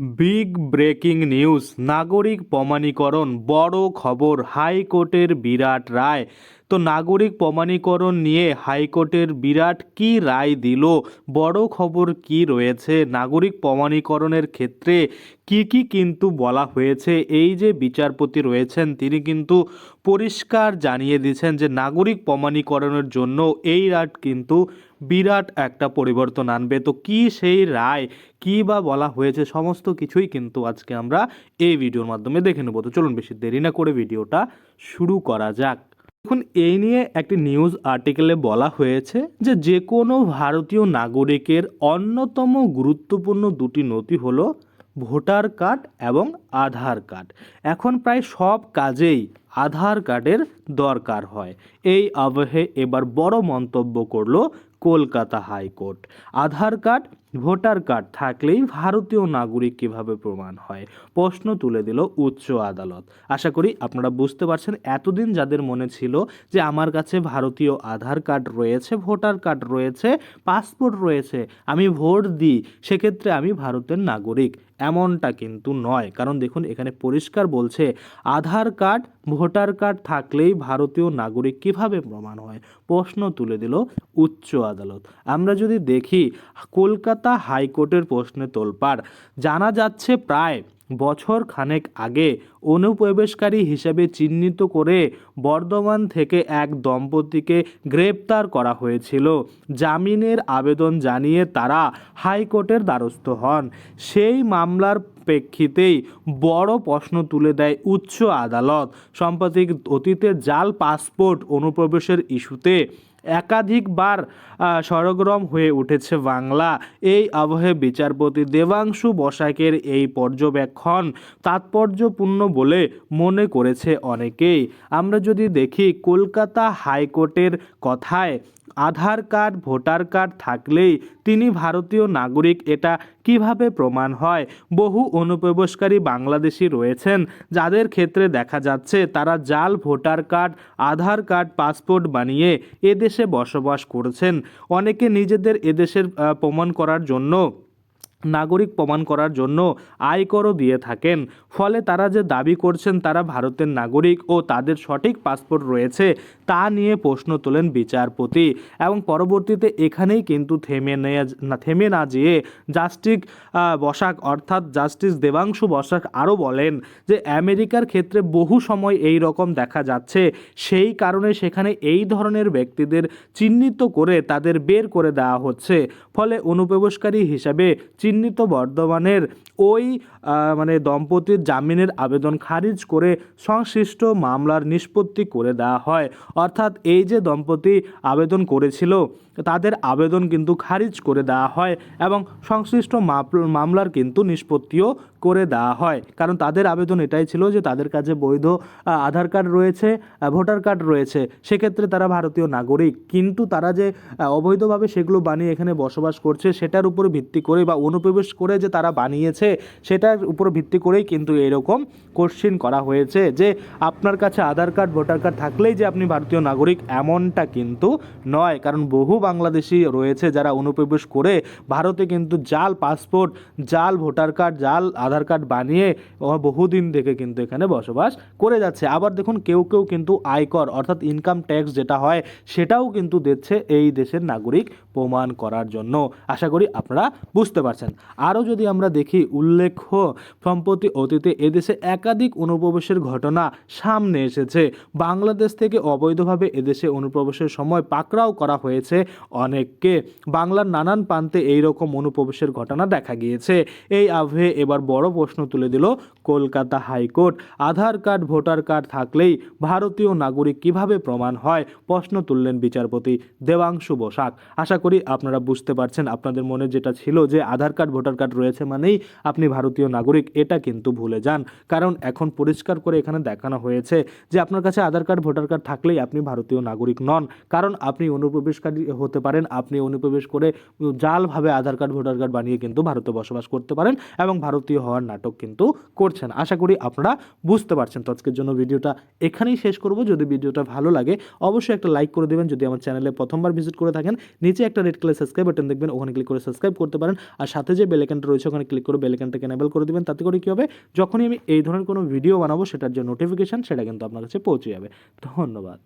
Big breaking news নাগরিক প্রমাণীকরণ বড় খবর হাইকোর্টের বিরাট রায়। তো নাগরিক প্রমাণীকরণ নিয়ে হাইকোর্টের বিরাট কি রায় দিল? বড় খবর কি রয়েছে? নাগরিক প্রমাণীকরণের ক্ষেত্রে কি কি কিন্তু বলা হয়েছে? এই যে বিচারপতি রয়েছেন, তিনি কিন্তু পরিষ্কার জানিয়ে দিয়েছেন যে নাগরিক প্রমাণীকরণের জন্য এই রায় কিন্তু বিরাট একটা পরিবর্তন আনবে। তো কি সেই রায়? কি বা বলা হয়েছে? সমস্ত কিছুই কিন্তু আজকে আমরা এই ভিডিওর মাধ্যমে দেখে নেব। তো চলুন বেশি দেরি না করে ভিডিওটা শুরু করা যাক। দেখুন, এই নিয়ে একটি নিউজ আর্টিকেলে বলা হয়েছে যে যে কোনো ভারতীয় নাগরিকের অন্যতম গুরুত্বপূর্ণ দুটি নথি হলো ভোটার কার্ড এবং আধার কার্ড। এখন প্রায় সব কাজেই আধার কার্ডের দরকার হয়। এই আবহে এবার বড় মন্তব্য করল Kolkata high court. Aadhaar card voter card থাকলেই ভারতীয় নাগরিক কীভাবে প্রমাণ হয়? প্রশ্ন তুলে দিল উচ্চ আদালত। আশা করি আপনারা বুঝতে পারছেন, এতদিন যাদের মনে ছিল যে আমার কাছে ভারতীয় আধার কার্ড রয়েছে, ভোটার কার্ড রয়েছে, পাসপোর্ট রয়েছে, আমি ভোট দিই, সেক্ষেত্রে আমি ভারতের নাগরিক। এমনটা কিন্তু নয়। কারণ দেখুন, এখানে পরিষ্কার বলছে, আধার কার্ড, ভোটার কার্ড থাকলেই ভারতীয় নাগরিক কীভাবে প্রমাণ হয়? প্রশ্ন তুলে দিল উচ্চ আদালত। আমরা যদি দেখি, কলকাতা হাইকোর্টের প্রশ্নে তোলপাড়। জানা যাচ্ছে প্রায় বছর খানেক আগে অনুপ্রবেশকারী হিসেবে চিহ্নিত করে বর্ধমান থেকে এক দম্পতিকে গ্রেপ্তার করা হয়েছিল। জামিনের আবেদন জানিয়ে তারা হাইকোর্টের দ্বারস্থ হন। সেই মামলার প্রেক্ষিতেই বড় প্রশ্ন তুলে দেয় উচ্চ আদালত। সাম্প্রতিক অতীতে জাল পাসপোর্ট অনুপ্রবেশের ইস্যুতে একাধিকবার সরগরম হয়ে উঠেছে বাংলা। এই আবহে বিচারপতি দেবাংশু বসাকের এই পর্যবেক্ষণ তাৎপর্যপূর্ণ বলে মনে করেছে অনেকেই। আমরা যদি দেখি, কলকাতা হাইকোর্টের কথায় আধার কার্ড, ভোটার কার্ড থাকলেই তিনি ভারতীয় নাগরিক, এটা কীভাবে প্রমাণ হয়? বহু অনুপ্রবেশকারী বাংলাদেশি রয়েছেন, যাদের ক্ষেত্রে দেখা যাচ্ছে তারা জাল, voter card, Aadhaar card, passport বানিয়ে এদেশে বসবাস করছেন। অনেকে নিজেদের এদেশের প্রমাণ করার জন্য নাগরিক প্রমাণ করার জন্য আয়করও দিয়ে থাকেন। ফলে তারা যে দাবি করছেন তারা ভারতের নাগরিক ও তাদের সঠিক পাসপোর্ট রয়েছে তা নিয়ে প্রশ্ন তোলেন বিচারপতি। এবং পরবর্তীতে এখানেই কিন্তু থেমে না থেমে না যেয়ে জাস্টিস আহ, বসাক অর্থাৎ জাস্টিস দেবাংশু বসাক আরও বলেন যে আমেরিকার ক্ষেত্রে বহু সময় এই রকম দেখা যাচ্ছে। সেই কারণে সেখানে এই ধরনের ব্যক্তিদের চিহ্নিত করে তাদের বের করে দেওয়া হচ্ছে। ফলে অনুপ্রবেশকারী হিসাবে চিহ্নিত বর্ধমানের ওই মানে দম্পতির জামিনের আবেদন খারিজ করে সংশ্লিষ্ট মামলার নিষ্পত্তি করে দেওয়া হয়। অর্থাৎ এই যে দম্পতি আবেদন করেছিল তাদের আবেদন কিন্তু খারিজ করে দেওয়া হয় এবং সংশ্লিষ্ট মামলার কিন্তু নিষ্পত্তিও করে দেওয়া হয়। কারণ তাদের আবেদন এটাই ছিল যে তাদের কাছে বৈধ আধার কার্ড রয়েছে ভোটার কার্ড রয়েছে। সেক্ষেত্রে তারা ভারতীয় নাগরিক। কিন্তু তারা যে অবৈধভাবে সেগুলো বানিয়ে এখানে বসবাস করছে, সেটার উপর ভিত্তি করে বা অনুপ্রবেশ করে যে তারা বানিয়েছে, সেটার উপর ভিত্তি করেই কিন্তু এরকম কোশ্চিন করা হয়েছে যে, আপনার কাছে আধার কার্ড, ভোটার কার্ড থাকলেই যে আপনি ভারতীয় নাগরিক এমনটা কিন্তু নয়। কারণ বহু বাংলাদেশি রয়েছে যারা অনুপ্রবেশ করে, ভারতে কিন্তু জাল পাসপোর্ট, জাল ভোটার কার্ড, জাল আধার কার্ড বানিয়ে বহুদিন থেকে কিন্তু এখানে বসবাস করে যাচ্ছে। আবার দেখুন, কেউ কেউ কিন্তু আয়কর অর্থাৎ ইনকাম ট্যাক্স যেটা হয়, সেটাও কিন্তু দিচ্ছে এই দেশের নাগরিক প্রমাণ করার জন্য। আশা করি আপনারা বুঝতে পারছেন। আরও যদি আমরা দেখি, উল্লেখ্য, সম্প্রতি অতীতে এদেশে একাধিক অনুপ্রবেশের ঘটনা সামনে এসেছে। বাংলাদেশ থেকে অবৈধভাবে এদেশে অনুপ্রবেশের সময় পাকড়াও করা হয়েছে। অনেককে। বাংলার নানান প্রান্তে এই রকম অনুপ্রবেশের ঘটনা দেখা গিয়েছে। এই আবহে এবার বড় প্রশ্ন তুলে দিল Kolkata high court. Aadhaar card, voter card থাকলেই ভারতীয় নাগরিক কীভাবে প্রমাণ হয়? প্রশ্ন তুললেন বিচারপতি দেবাংশু বসাক। আশা করি আপনারা বুঝতে পারছেন, আপনাদের মনে যেটা ছিল যে আধার কার্ড, ভোটার কার্ড রয়েছে মানেই আপনি ভারতীয় নাগরিক, এটা কিন্তু ভুলে যান। কারণ এখন পরিষ্কার করে এখানে দেখানো হয়েছে যে আপনার কাছে আধার কার্ড, ভোটার কার্ড থাকলেই আপনি ভারতীয় নাগরিক নন। কারণ আপনি অনুপ্রবেশকারী হতে পারেন। আপনি অনুপ্রবেশ করে জালভাবে আধার কার্ড, ভোটার কার্ড বানিয়ে কিন্তু ভারতে বসবাস করতে পারেন এবং ভারতীয় হওয়ার নাটক কিন্তু করছেন। আশা করি আপনারা বুঝতে পারছেন। তো আজকের জন্য ভিডিওটা এখানেই শেষ করব। যদি ভিডিওটা ভালো লাগে, অবশ্যই একটা লাইক করে দেবেন। যদি আমার চ্যানেলে প্রথমবার ভিজিট করে থাকেন, নিচে একটা রেড কালার সাবস্ক্রাইব বাটন দেখবেন, ওখানে ক্লিক করে সাবস্ক্রাইব করতে পারেন। আর সাথে যে বেলাইকানটা রয়েছে, ওখানে ক্লিক করে বেলাইকানটাকে এনেবল করে দেবেন। তাতে করে কী হবে? যখনই আমি এই ধরনের কোনো ভিডিও বানাবো, সেটার যে নোটিফিকেশান সেটা কিন্তু আপনার কাছে পৌঁছে যাবে। ধন্যবাদ।